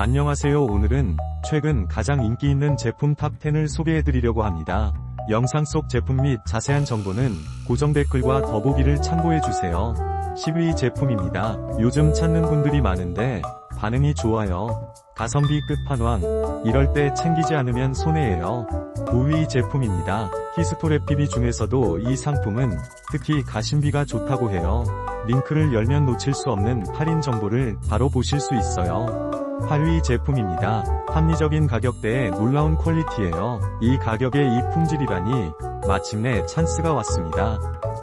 안녕하세요. 오늘은 최근 가장 인기 있는 제품 탑10을 소개해드리려고 합니다. 영상 속 제품 및 자세한 정보는 고정 댓글과 더보기를 참고해주세요. 10위 제품입니다. 요즘 찾는 분들이 많은데 반응이 좋아요. 가성비 끝판왕. 이럴 때 챙기지 않으면 손해예요. 5위 제품입니다. 히스토랩 TV 중에서도 이 상품은 특히 가심비가 좋다고 해요. 링크를 열면 놓칠 수 없는 할인 정보를 바로 보실 수 있어요. 8위 제품입니다. 합리적인 가격대에 놀라운 퀄리티예요. 이 가격에 이 품질이라니 마침내 찬스가 왔습니다.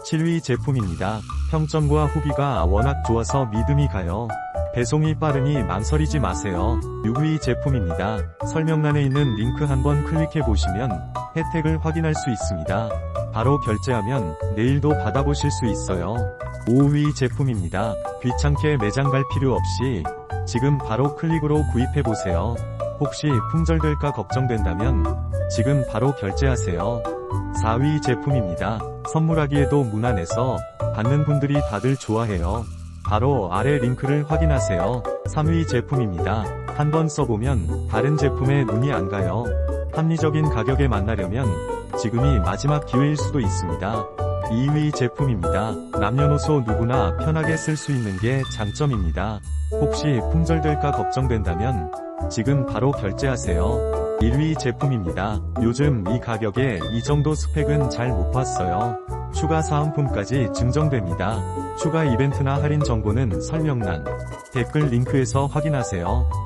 7위 제품입니다. 평점과 후기가 워낙 좋아서 믿음이 가요. 배송이 빠르니 망설이지 마세요. 6위 제품입니다. 설명란에 있는 링크 한번 클릭해 보시면 혜택을 확인할 수 있습니다. 바로 결제하면 내일도 받아보실 수 있어요. 5위 제품입니다. 귀찮게 매장 갈 필요 없이 지금 바로 클릭으로 구입해 보세요. 혹시 품절될까 걱정된다면 지금 바로 결제하세요. 4위 제품입니다. 선물하기에도 무난해서 받는 분들이 다들 좋아해요. 바로 아래 링크를 확인하세요. 3위 제품입니다. 한번 써보면 다른 제품에 눈이 안 가요. 합리적인 가격에 만나려면 지금이 마지막 기회일 수도 있습니다. 2위 제품입니다. 남녀노소 누구나 편하게 쓸 수 있는 게 장점입니다. 혹시 품절될까 걱정된다면 지금 바로 결제하세요. 1위 제품입니다. 요즘 이 가격에 이 정도 스펙은 잘 못 봤어요. 추가 사은품까지 증정됩니다. 추가 이벤트나 할인 정보는 설명란, 댓글 링크에서 확인하세요.